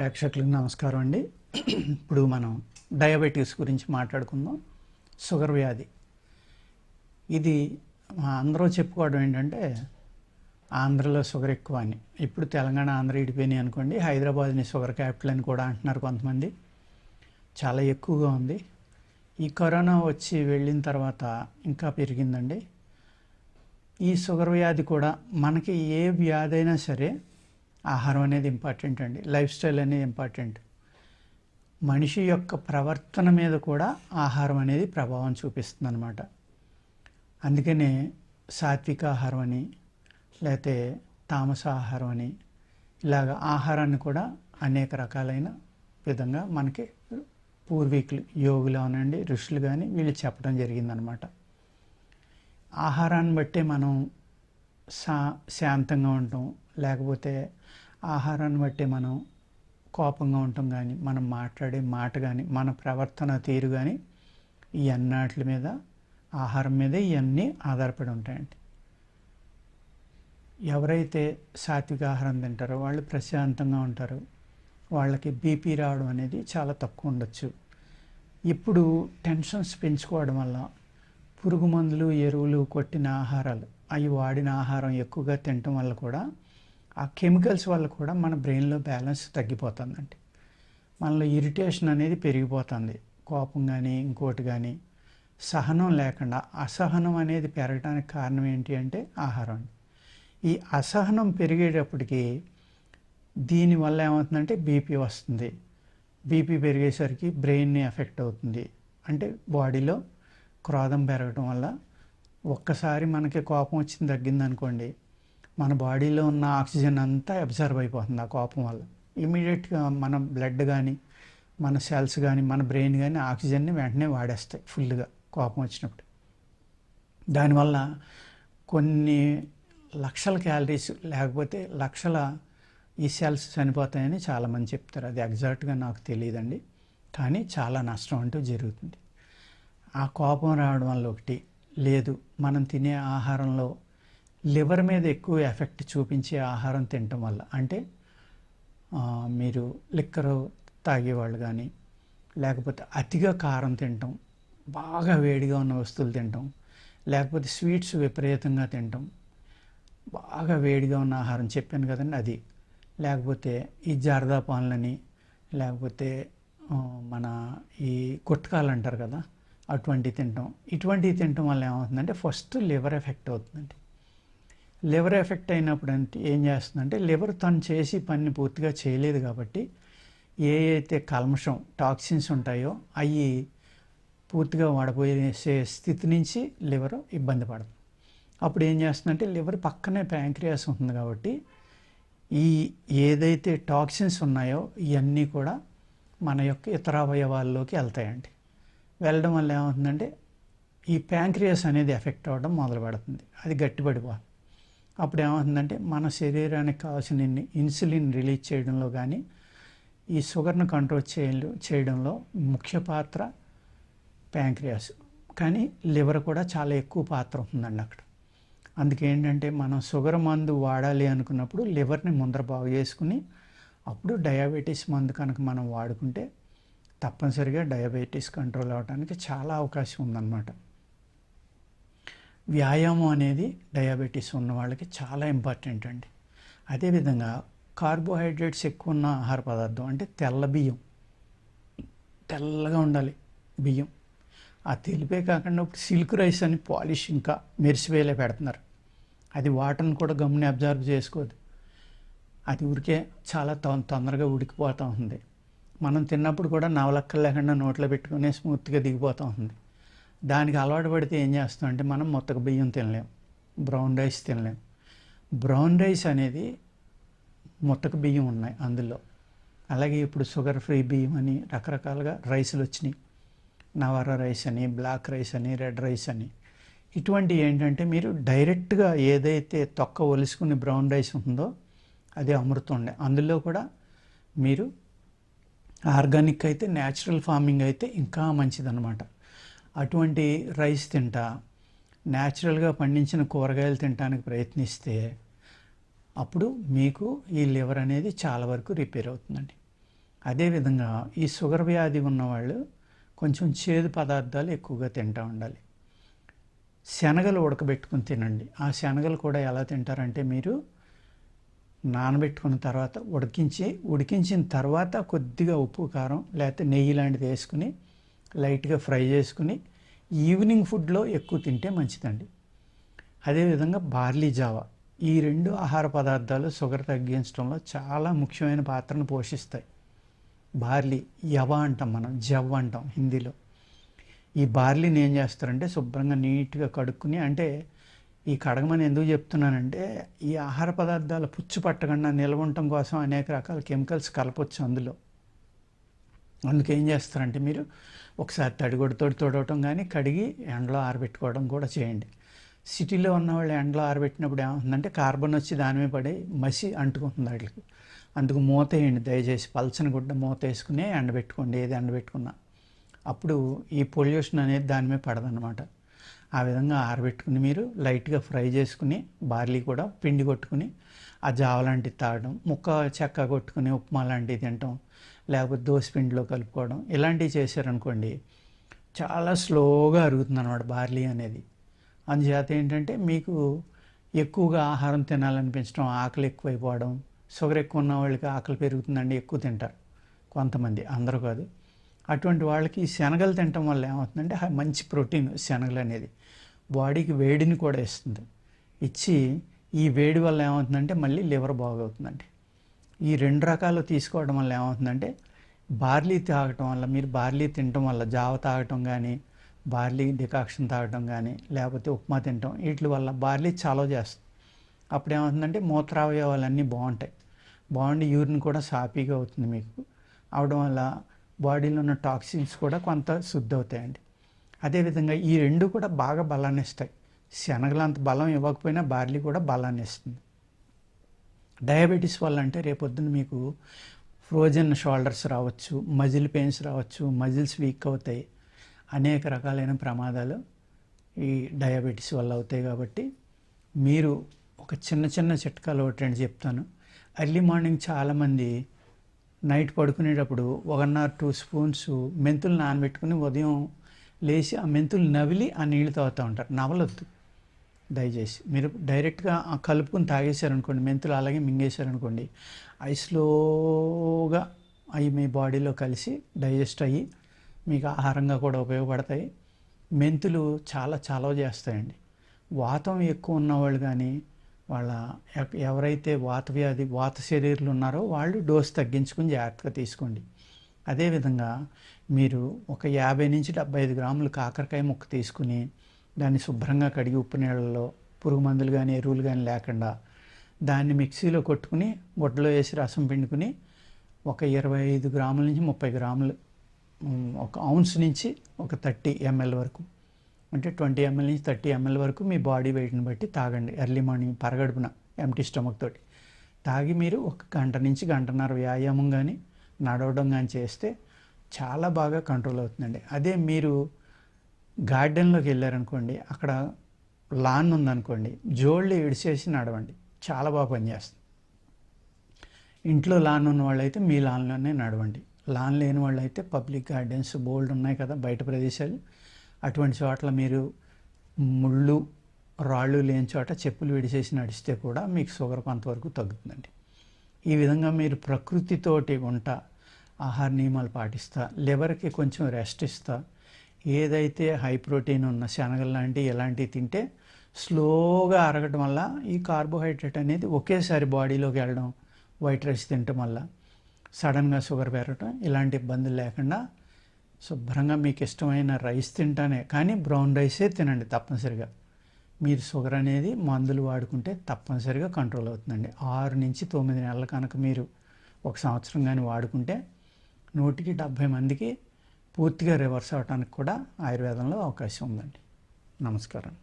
ప్రేక్షకులకు నమస్కారం అండి. ఇప్పుడు మనం డయాబెటీస్ గురించి మాట్లాడుకుందాం. షుగర్ వ్యాధి. ఇది మా అందరూ చెప్పుకోవడం ఏంటంటే ఆంధ్రలో షుగర్ ఎక్కువ అని. ఇప్పుడు తెలంగాణ ఆంధ్ర ఇడిపోయినాయి అనుకోండి. హైదరాబాద్ని షుగర్ క్యాపిటల్ అని కూడా అంటున్నారు కొంతమంది. చాలా ఎక్కువగా ఉంది. ఈ కరోనా వచ్చి వెళ్ళిన తర్వాత ఇంకా పెరిగిందండి. ఈ షుగర్ వ్యాధి కూడా మనకి ఏ వ్యాధి అయినా సరే ఆహారం అనేది ఇంపార్టెంట్ అండి. లైఫ్ స్టైల్ అనేది ఇంపార్టెంట్ మనిషి యొక్క ప్రవర్తన మీద కూడా ఆహారం అనేది ప్రభావం చూపిస్తుంది అనమాట అందుకనే సాత్విక ఆహారం అని లేకపోతే తామస ఆహారం అని ఇలాగ ఆహారాన్ని కూడా అనేక రకాలైన విధంగా మనకి పూర్వీకులు యోగులు అవనండి ఋషులు కానీ వీళ్ళు చెప్పడం జరిగిందనమాట ఆహారాన్ని బట్టే మనం శా శాంతంగా ఉంటాం. లేకపోతే ఆహారాన్ని బట్టి మనం కోపంగా ఉంటాం కానీ మనం మాట్లాడే మాట కానీ మన ప్రవర్తన తీరు కానీ ఈ అన్నాట్ల మీద ఆహారం మీద ఇవన్నీ ఆధారపడి ఉంటాయండి. ఎవరైతే సాత్విక ఆహారం తింటారో వాళ్ళు ప్రశాంతంగా ఉంటారు. వాళ్ళకి బీపీ రావడం అనేది చాలా తక్కువ ఉండొచ్చు. ఇప్పుడు టెన్షన్స్ పెంచుకోవడం వల్ల పురుగు మందులు ఎరువులు కొట్టిన ఆహారాలు అవి వాడిన ఆహారం ఎక్కువగా తినటం వల్ల కూడా ఆ కెమికల్స్ వల్ల కూడా మన బ్రెయిన్లో బ్యాలెన్స్ తగ్గిపోతుందండి. మనలో ఇరిటేషన్ అనేది పెరిగిపోతుంది. కోపం కానీ ఇంకోటి కానీ సహనం లేకుండా అసహనం అనేది పెరగడానికి కారణం ఏంటి అంటే ఆహారం అండి. ఈ అసహనం పెరిగేటప్పటికి దీనివల్ల ఏమవుతుందంటే బీపీ వస్తుంది. బీపీ పెరిగేసరికి బ్రెయిన్ని ఎఫెక్ట్ అవుతుంది. అంటే బాడీలో క్రోధం పెరగడం వల్ల ఒక్కసారి మనకి కోపం వచ్చింది తగ్గింది అనుకోండి మన బాడీలో ఉన్న ఆక్సిజన్ అంతా అబ్జర్వ్ అయిపోతుంది ఆ కోపం వల్ల. ఇమీడియట్గా మన బ్లడ్ కానీ మన సెల్స్ కానీ మన బ్రెయిన్ కానీ ఆక్సిజన్ని వెంటనే వాడేస్తాయి ఫుల్గా కోపం వచ్చినప్పుడు. దానివల్ల కొన్ని లక్షల క్యాలరీస్ లేకపోతే లక్షల ఈ సెల్స్ చనిపోతాయని చాలామంది చెప్తారు. అది ఎగ్జాక్ట్గా నాకు తెలియదండి కానీ చాలా నష్టం అంటూ జరుగుతుంది. ఆ కోపం రావడం వల్ల ఒకటి లేదు. మనం తినే ఆహారంలో లివర్ మీద ఎక్కువ ఎఫెక్ట్ చూపించే ఆహారం తినటం వల్ల. అంటే మీరు లిక్కర్ తాగేవాళ్ళు కానీ లేకపోతే అతిగా కారం తినటం బాగా వేడిగా ఉన్న వస్తువులు తినటం లేకపోతే స్వీట్స్ విపరీతంగా తినటం బాగా వేడిగా ఉన్న ఆహారం చెప్పాను కదండి అది. లేకపోతే ఈ జారదా పాన్లని లేకపోతే మన ఈ గుట్కాలు అంటారు కదా అటువంటివి తినటం ఇటువంటివి తినటం వల్ల ఏమవుతుందంటే ఫస్ట్ లివర్ ఎఫెక్ట్ అవుతుందండి. లివర్ ఎఫెక్ట్ అయినప్పుడు అంటే ఏం చేస్తుందంటే లివర్ తను చేసి పని పూర్తిగా చేయలేదు కాబట్టి ఏ అయితే కల్మషం టాక్సిన్స్ ఉంటాయో అవి పూర్తిగా వాడపోయేసే స్థితి నుంచి లివర్ ఇబ్బంది పడుతుంది అప్పుడు ఏం చేస్తుందంటే లివర్ పక్కనే ప్యాంక్రియాస్ ఉంటుంది కాబట్టి ఈ ఏదైతే టాక్సిన్స్ ఉన్నాయో ఇవన్నీ కూడా మన యొక్క ఇతర అవయవాల్లోకి వెళ్తాయండి. వెళ్ళడం వల్ల ఏమవుతుందంటే ఈ ప్యాంక్రియాస్ అనేది ఎఫెక్ట్ అవ్వడం మొదలు పెడుతుంది అది గట్టిపడిపోతుంది. అప్పుడు ఏమవుతుందంటే మన శరీరానికి కావాల్సిన ఇన్సులిన్ రిలీజ్ చేయడంలో కానీ ఈ షుగర్ను కంట్రోల్ చేయ చేయడంలో ముఖ్య పాత్ర ప్యాంక్రియాస్. కానీ లివర్ కూడా చాలా ఎక్కువ పాత్ర ఉంటుందండి అక్కడ. అందుకే ఏంటంటే మనం షుగర్ మందు వాడాలి అనుకున్నప్పుడు లివర్ని ముందర బాగు చేసుకుని అప్పుడు డయాబెటీస్ మందు కనుక మనం వాడుకుంటే తప్పనిసరిగా డయాబెటీస్ కంట్రోల్ అవ్వడానికి చాలా అవకాశం ఉందన్నమాట. వ్యాయామం అనేది డయాబెటీస్ ఉన్న వాళ్ళకి చాలా ఇంపార్టెంట్ అండి. అదేవిధంగా కార్బోహైడ్రేట్స్ ఎక్కువ ఉన్న ఆహార పదార్థం అంటే తెల్ల బియ్యం. తెల్లగా ఉండాలి బియ్యం. ఆ తెలిపే కాకుండా ఇప్పుడు సిల్క్ రైస్ అని పాలిష్ ఇంకా మెరిసివేలే పెడుతున్నారు. అది వాటర్ని కూడా గమ్ని అబ్జర్వ్ చేసుకోదు. అది ఊరికే చాలా తొందరగా ఉడికిపోతూ ఉంది. మనం తిన్నప్పుడు కూడా నవలక్కలు లేకుండా నోట్లో పెట్టుకునే స్మూత్గా దిగిపోతూ ఉంది. దానికి అలవాటు పడితే ఏం చేస్తాం అంటే మనం మొత్తక బియ్యం తినలేం. బ్రౌన్ రైస్ తినలేం. బ్రౌన్ రైస్ అనేది మొత్తక బియ్యం ఉన్నాయి అందులో. అలాగే ఇప్పుడు షుగర్ ఫ్రీ బియ్యం అని రకరకాలుగా రైసులు వచ్చినాయి. నవారా రైస్ అని బ్లాక్ రైస్ అని రెడ్ రైస్ అని. ఇటువంటి ఏంటంటే మీరు డైరెక్ట్గా ఏదైతే తొక్క ఒలుసుకుని బ్రౌన్ రైస్ ఉందో అది అమృతం ఉండే. అందులో కూడా మీరు ఆర్గానిక్ అయితే న్యాచురల్ ఫార్మింగ్ అయితే ఇంకా మంచిదన్నమాట. అటువంటి రైస్ తింటా న్యాచురల్గా పండించిన కూరగాయలు తినడానికి ప్రయత్నిస్తే అప్పుడు మీకు ఈ లివర్ అనేది చాలా వరకు రిపేర్ అవుతుందండి. అదేవిధంగా ఈ షుగర్ వ్యాధి ఉన్నవాళ్ళు కొంచెం చేదు పదార్థాలు ఎక్కువగా తింటూ ఉండాలి. శనగలు ఉడకబెట్టుకుని తినండి. ఆ శనగలు కూడా ఎలా తింటారంటే మీరు నానబెట్టుకున్న తర్వాత ఉడికించి ఉడికించిన తర్వాత కొద్దిగా ఉప్పు కారం లేకపోతే నెయ్యి లాంటిది వేసుకుని లైట్గా ఫ్రై చేసుకుని ఈవినింగ్ ఫుడ్లో ఎక్కువ తింటే మంచిదండి. అదేవిధంగా బార్లీ జావా. ఈ రెండు ఆహార పదార్థాలు షుగర్ తగ్గించడంలో చాలా ముఖ్యమైన పాత్రను పోషిస్తాయి. బార్లీ యవ అంటాం మనం జవ్వ అంటాం హిందీలో. ఈ బార్లీని ఏం చేస్తారంటే శుభ్రంగా నీట్గా కడుక్కుని అంటే ఈ కడగమని ఎందుకు చెప్తున్నానంటే ఈ ఆహార పదార్థాలు పుచ్చు పట్టకుండా నిల్వ ఉండటం కోసం అనేక రకాల కెమికల్స్ కలపొచ్చు అందులో. అందుకే ఏం చేస్తారంటే మీరు ఒకసారి తడిగొడితో తొడవటం కానీ కడిగి ఎండలో ఆరబెట్టుకోవడం కూడా చేయండి. సిటీలో ఉన్న వాళ్ళు ఎండలో ఆరబెట్టినప్పుడు ఏమవుతుందంటే కార్బన్ వచ్చి దానిమే పడి మసి అంటుకుంటుంది వాటికి. అందుకు మూత వేయండి దయచేసి పల్చన గుడ్డ మూత వేసుకుని ఎండబెట్టుకోండి ఏది ఎండబెట్టుకున్నా. అప్పుడు ఈ పొల్యూషన్ అనేది దాని మీద పడదన్నమాట. ఆ విధంగా ఆరబెట్టుకుని మీరు లైట్గా ఫ్రై చేసుకుని బార్లీ కూడా పిండి కొట్టుకుని ఆ జావ లాంటిది తాగడం ముక్క చెక్క కొట్టుకుని ఉప్మా లాంటివి తినటం లేకపోతే దోశ పిండిలో కలుపుకోవడం ఇలాంటివి చేశారనుకోండి చాలా స్లోగా అరుగుతుంది అనమాట బార్లీ అనేది. అందుచేత ఏంటంటే మీకు ఎక్కువగా ఆహారం తినాలనిపించడం ఆకలి ఎక్కువైపోవడం షుగర్ ఎక్కువ ఉన్న వాళ్ళకి ఆకలి పెరుగుతుందండి ఎక్కువ తింటారు కొంతమంది అందరూ కాదు. అటువంటి వాళ్ళకి శనగలు తినటం వల్ల ఏమవుతుందంటే మంచి ప్రోటీన్ శనగలు అనేది బాడీకి వేడిని కూడా ఇస్తుంది. ఇచ్చి ఈ వేడి వల్ల ఏమవుతుందంటే మళ్ళీ లివర్ బాగవుతుందండి. ఈ రెండు రకాలు తీసుకోవడం వల్ల ఏమవుతుందంటే బార్లీ తాగటం వల్ల మీరు బార్లీ తినటం వల్ల జావ తాగటం కానీ బార్లీ డికాక్షన్ తాగటం కానీ లేకపోతే ఉప్మా తినటం వీటి వల్ల బార్లీ చాలా చేస్తుంది. అప్పుడు ఏమవుతుందంటే మూత్రావయవాలన్నీ బాగుంటాయి. బాగుండి యూరిన్ కూడా సాఫీగా అవుతుంది మీకు. అవడం వల్ల బాడీలో ఉన్న టాక్సిన్స్ కూడా కొంత శుద్ధి అవుతాయండి అదేవిధంగా ఈ రెండు కూడా బాగా బలాన్ని ఇస్తాయి శనగలు అంత బలం ఇవ్వకపోయినా బార్లీ కూడా బలాన్ని ఇస్తుంది డయాబెటీస్ వల్ల అంటే రేపొద్దున మీకు ఫ్రోజన్ షోల్డర్స్ రావచ్చు మజిల్ పెయిన్స్ రావచ్చు మజిల్స్ వీక్ అవుతాయి. అనేక రకాలైన ప్రమాదాలు ఈ డయాబెటీస్ వల్ల అవుతాయి కాబట్టి మీరు ఒక చిన్న చిన్న చిట్కాలు ఒకటి అని చెప్తాను. ఎర్లీ మార్నింగ్ చాలామంది నైట్ పడుకునేటప్పుడు ఒకన్నర టూ స్పూన్స్ మెంతులు నానబెట్టుకుని ఉదయం లేచి ఆ మెంతులు నవిలి ఆ నీళ్ళు తాగుతూ ఉంటారు. నవలొద్దు. దయచేసి. మీరు డైరెక్ట్గా కలుపుకుని కలుపుకొని తాగేశారనుకోండి మెంతులు అలాగే మింగేశారనుకోండి అవి స్లోగా అవి మీ బాడీలో కలిసి డైజెస్ట్ అయ్యి మీకు ఆహారంగా కూడా ఉపయోగపడతాయి. మెంతులు చాలా చలవ చేస్తాయండి. వాతం ఎక్కువ ఉన్నవాళ్ళు కానీ వాళ్ళ ఎవరైతే వాత వ్యాధి వాత శరీరులు ఉన్నారో వాళ్ళు డోస్ తగ్గించుకుని జాగ్రత్తగా తీసుకోండి. అదేవిధంగా మీరు ఒక యాభై నుంచి డెబ్బై ఐదు గ్రాములు కాకరకాయ ముక్క తీసుకుని దాన్ని శుభ్రంగా కడిగి ఉప్పు నీళ్ళలో పురుగు మందులు కానీ ఎరువులు కానీ లేకుండా దాన్ని మిక్సీలో కొట్టుకుని గుడ్డలో వేసి రసం పిండుకుని ఒక ఇరవై ఐదు గ్రాముల నుంచి ముప్పై గ్రాములు ఒక ఔన్స్ నుంచి ఒక థర్టీ ఎంఎల్ వరకు అంటే ట్వంటీ ఎంఎల్ నుంచి థర్టీ ఎంఎల్ వరకు మీ బాడీ వెయిట్ని బట్టి తాగండి. ఎర్లీ మార్నింగ్ పరగడుపున ఎంటీ స్టమక్ తోటి. తాగి మీరు ఒక గంట నుంచి గంటన్నర వ్యాయామం కానీ నడవడం కానీ చేస్తే చాలా బాగా కంట్రోల్ అవుతుందండి. అదే మీరు గార్డెన్లోకి వెళ్ళారనుకోండి అక్కడ లాన్ ఉందనుకోండి జోళ్ళు ఇడిచేసి నడవండి. చాలా బాగా పనిచేస్తుంది ఇంట్లో లాన్ ఉన్న వాళ్ళైతే మీ లాన్లోనే నడవండి. లాన్ లేని వాళ్ళైతే పబ్లిక్ గార్డెన్స్ బోల్డ్ ఉన్నాయి కదా బయట ప్రదేశాలు. అటువంటి చోట్ల మీరు ముళ్ళు రాళ్ళు లేని చోట చెప్పులు విడిచేసి నడిస్తే కూడా మీకు షుగర్ కొంతవరకు తగ్గుతుందండి. ఈ విధంగా మీరు ప్రకృతితోటి వంట ఆహార నియమాలు పాటిస్తా లివర్కి కొంచెం రెస్ట్ ఇస్తా. ఏదైతే హై ప్రోటీన్ ఉన్న శనగలు లాంటివి ఇలాంటివి తింటే స్లోగా అరగటం వల్ల ఈ కార్బోహైడ్రేట్ అనేది ఒకేసారి బాడీలోకి వెళ్ళడం వైట్ రైస్ తినటం వల్ల సడన్గా షుగర్ పెరగటం ఇలాంటి ఇబ్బందులు లేకుండా శుభ్రంగా మీకు ఇష్టమైన రైస్ తింటానే కానీ బ్రౌన్ రైసే తినండి తప్పనిసరిగా. మీరు షుగర్ అనేది మందులు వాడుకుంటే తప్పనిసరిగా కంట్రోల్ అవుతుందండి. ఆరు నుంచి తొమ్మిది నెలల కనుక మీరు ఒక సంవత్సరం కానీ వాడుకుంటే నూటికి డెబ్భై మందికి పూర్తిగా రివర్స్ అవడానికి కూడా ఆయుర్వేదంలో అవకాశం ఉందండి. నమస్కారం.